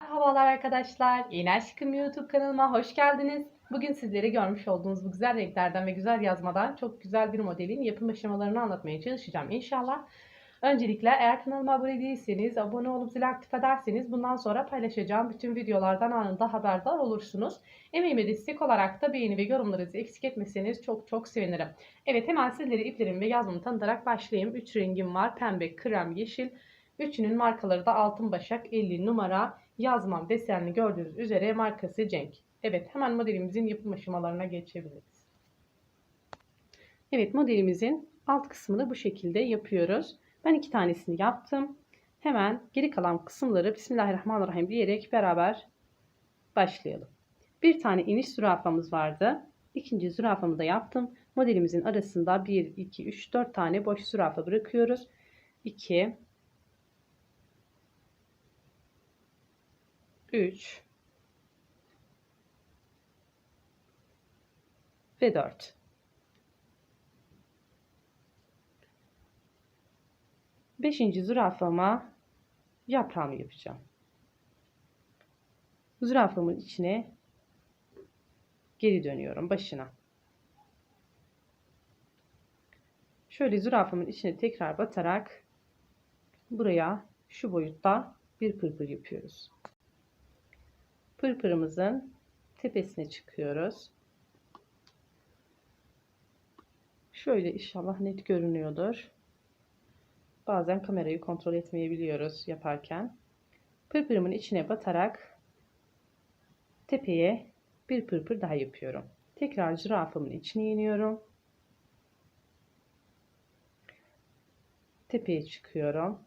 Merhabalar arkadaşlar. Yeni Aşkım YouTube kanalıma hoş geldiniz. Bugün sizlere görmüş olduğunuz bu güzel renklerden ve güzel yazmadan çok güzel bir modelin yapım aşamalarını anlatmaya çalışacağım inşallah. Öncelikle eğer kanalıma abone değilseniz abone olup zil aktif ederseniz bundan sonra paylaşacağım bütün videolardan anında haberdar olursunuz. Emeğime destek olarak da beğeni ve yorumlarınızı eksik etmeseniz çok çok sevinirim. Evet hemen sizlere iplerimi ve yazmamı tanıtarak başlayayım. 3 rengim var pembe, krem, yeşil. Üçünün markaları da Altın Başak 50 numara yazmam desenli gördüğünüz üzere markası Cenk. Evet hemen modelimizin yapım aşamalarına geçebiliriz. Evet modelimizin alt kısmını bu şekilde yapıyoruz. Ben iki tanesini yaptım. Hemen geri kalan kısımları Bismillahirrahmanirrahim diyerek beraber başlayalım. Bir tane iniş zürafamız vardı. İkinci zürafamı da yaptım. Modelimizin arasında 1, 2, 3, 4 tane boş zürafa bırakıyoruz. 2, 3 ve 4. Beşinci zürafama yaprağımı yapacağım. Zürafamın içine geri dönüyorum başına. Şöyle zürafamın içine tekrar batarak buraya şu boyutta bir pırpır yapıyoruz. Pırpırımızın tepesine çıkıyoruz. Şöyle inşallah net görünüyordur. Bazen kamerayı kontrol etmeyebiliyoruz yaparken. Pırpırımın içine batarak tepeye bir pırpır daha yapıyorum. Tekrar zürafamın içine iniyorum. Tepeye çıkıyorum.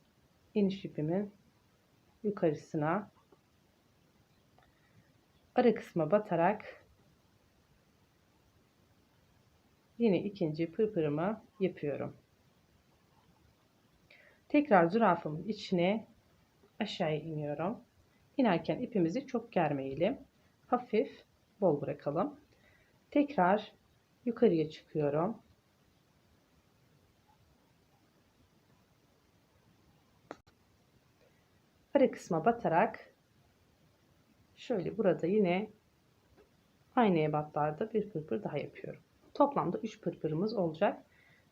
İniş ipimin yukarısına ara kısma batarak yine ikinci pırpırımı yapıyorum. Tekrar zürafamın içine aşağıya iniyorum. İnerken ipimizi çok germeyelim. Hafif bol bırakalım. Tekrar yukarıya çıkıyorum. Ara kısma batarak şöyle burada yine aynı ebatlarda bir pırpır daha yapıyorum. Toplamda 3 pırpırımız olacak.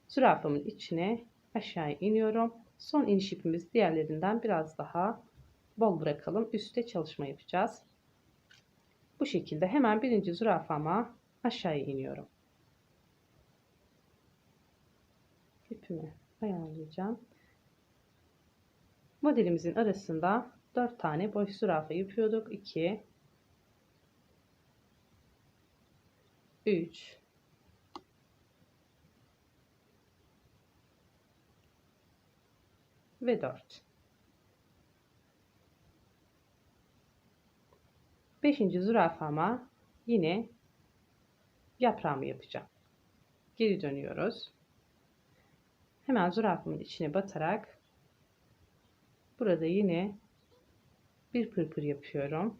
Zürafamın içine aşağı iniyorum. Son iniş ipimiz diğerlerinden biraz daha bol bırakalım. Üste çalışma yapacağız. Bu şekilde hemen birinci zürafama aşağıya iniyorum. İpimi ayarlayacağım. Modelimizin arasında 4 tane boş zürafa yapıyorduk. 2 3 ve 4. Beşinci zürafama yine yaprağımı yapacağım. Geri dönüyoruz. Hemen zürafamın içine batarak burada yine bir pırpır yapıyorum.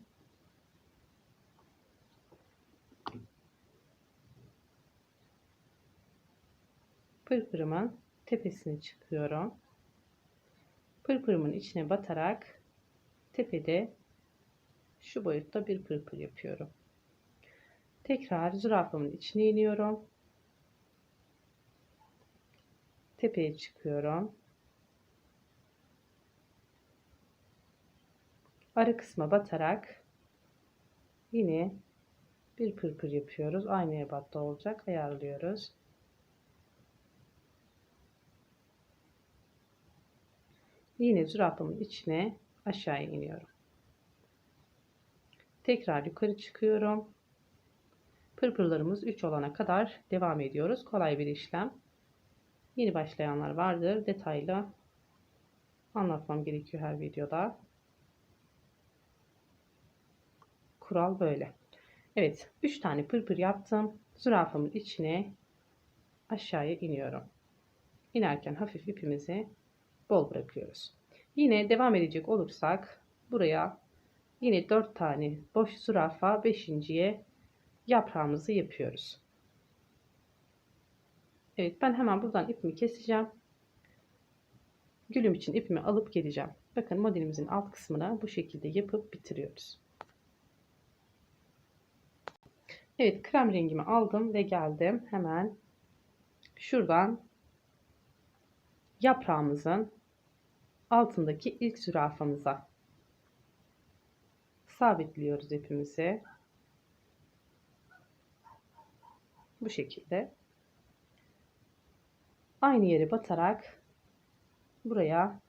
Pırpırımın tepesine çıkıyorum. Pırpırımın içine batarak tepede şu boyutta bir pırpır yapıyorum. Tekrar zürafamın içine iniyorum. Tepeye çıkıyorum. Ara kısma batarak yine bir pırpır yapıyoruz. Aynı ebatta olacak. Ayarlıyoruz. Yine zürafamın içine aşağı iniyorum. Tekrar yukarı çıkıyorum. Pırpırlarımız 3 olana kadar devam ediyoruz. Kolay bir işlem. Yeni başlayanlar vardır. Detaylı anlatmam gerekiyor her videoda. Kural böyle. Evet. 3 tane pırpır yaptım. Zürafamın içine aşağıya iniyorum. İnerken hafif ipimizi bol bırakıyoruz. Yine devam edecek olursak buraya yine 4 tane boş zürafa 5.ye yaprağımızı yapıyoruz. Evet ben hemen buradan ipimi keseceğim. gülüm için ipimi alıp geleceğim. Bakın modelimizin alt kısmına bu şekilde yapıp bitiriyoruz. Evet krem rengimi aldım ve geldim. Hemen şuradan yaprağımızın altındaki ilk zürafamıza sabitliyoruz ipimizi. Bu şekilde. Aynı yere batarak buraya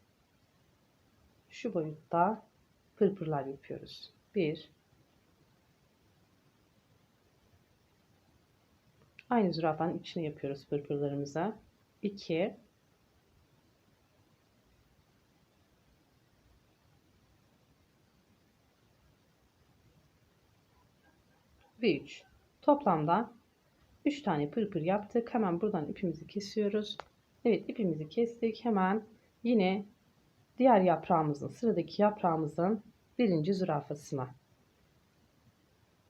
şu boyutta pırpırlar yapıyoruz. 1 Aynı zürafanın içine yapıyoruz pırpırlarımızı. 2 ve 3. Toplamda 3 tane pırpır yaptık. Hemen buradan ipimizi kesiyoruz. Evet ipimizi kestik. Hemen yine diğer yaprağımızın sıradaki yaprağımızın birinci zürafasına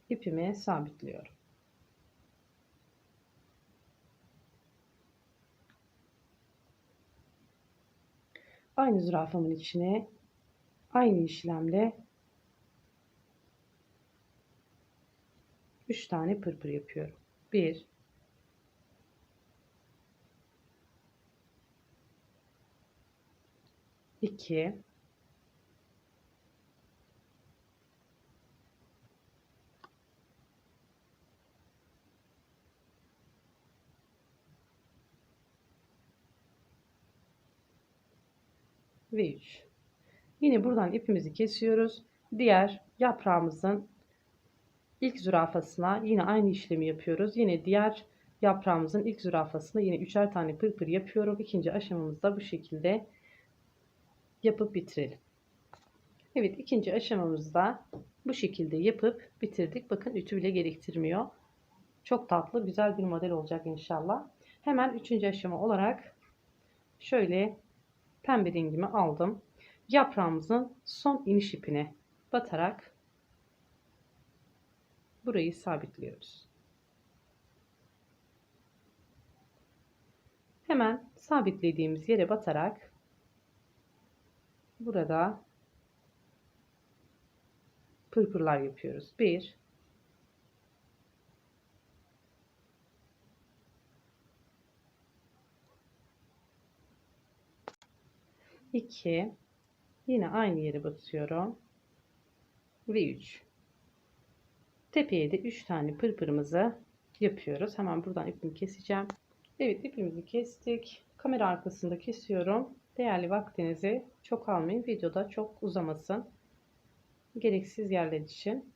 ipimi sabitliyorum. Aynı zürafamın içine aynı işlemle 3 tane pırpır yapıyorum. 1 2 ve 3. Yine buradan ipimizi kesiyoruz. Diğer yaprağımızın ilk zürafasına yine aynı işlemi yapıyoruz. Yine diğer yaprağımızın ilk zürafasına yine üçer tane pırpır yapıyorum. İkinci aşamamızda bu şekilde yapıp bitirelim. Evet ikinci aşamamızda bu şekilde yapıp bitirdik. Bakın ütü bile gerektirmiyor. Çok tatlı güzel bir model olacak inşallah. Hemen üçüncü aşama olarak şöyle pembe rengimi aldım. Yaprağımızın son iniş ipine batarak burayı sabitliyoruz. Hemen sabitlediğimiz yere batarak burada pırpırlar yapıyoruz. 1 2 yine aynı yere batıyorum ve 3 tepeye de 3 tane pırpırımızı yapıyoruz. Hemen buradan ipimi keseceğim. Evet ipimizi kestik. Kamera arkasında kesiyorum. Değerli vaktinizi çok almayın. Videoda çok uzamasın. Gereksiz yerler için.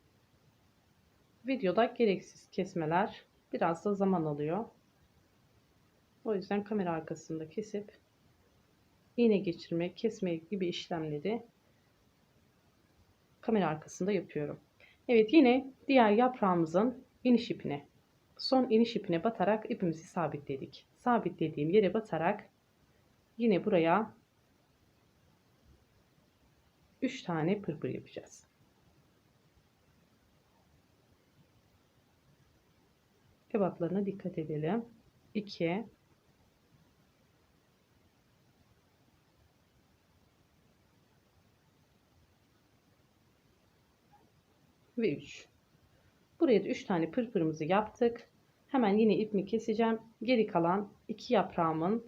Videoda gereksiz kesmeler biraz da zaman alıyor. O yüzden kamera arkasında kesip iğne geçirmek, kesmek gibi işlemleri kamera arkasında yapıyorum. Evet yine diğer yaprağımızın iniş ipine, son iniş ipine batarak ipimizi sabitledik. Sabitlediğim yere batarak yine buraya 3 tane pırpır yapacağız. Ebatlarına dikkat edelim. 2 ve 3. Buraya da 3 tane pırpırımızı yaptık. Hemen yine ipimi keseceğim. Geri kalan 2 yaprağımın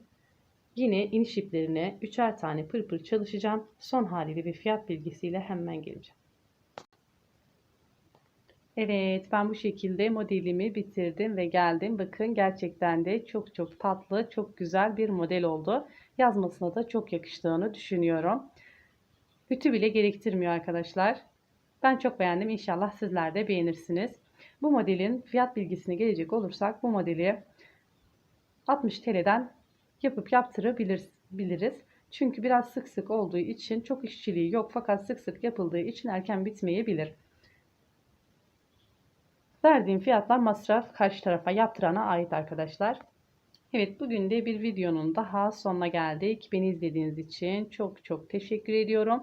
yine iniş iplerine 3'er tane pırpır çalışacağım. Son haliyle bir fiyat bilgisiyle hemen geleceğim. Evet ben bu şekilde modelimi bitirdim ve geldim. Bakın gerçekten de çok çok tatlı, çok güzel bir model oldu. Yazmasına da çok yakıştığını düşünüyorum. Ütü bile gerektirmiyor arkadaşlar. Ben çok beğendim. İnşallah sizler de beğenirsiniz. Bu modelin fiyat bilgisine gelecek olursak bu modeli 60 TL'den yapıp yaptırabiliriz. Çünkü biraz sık sık olduğu için çok işçiliği yok fakat sık sık yapıldığı için erken bitmeyebilir. Verdiğim fiyatlar masraf karşı tarafa yaptırana ait arkadaşlar. Evet bugün de bir videonun daha sonuna geldik. Beni izlediğiniz için çok çok teşekkür ediyorum.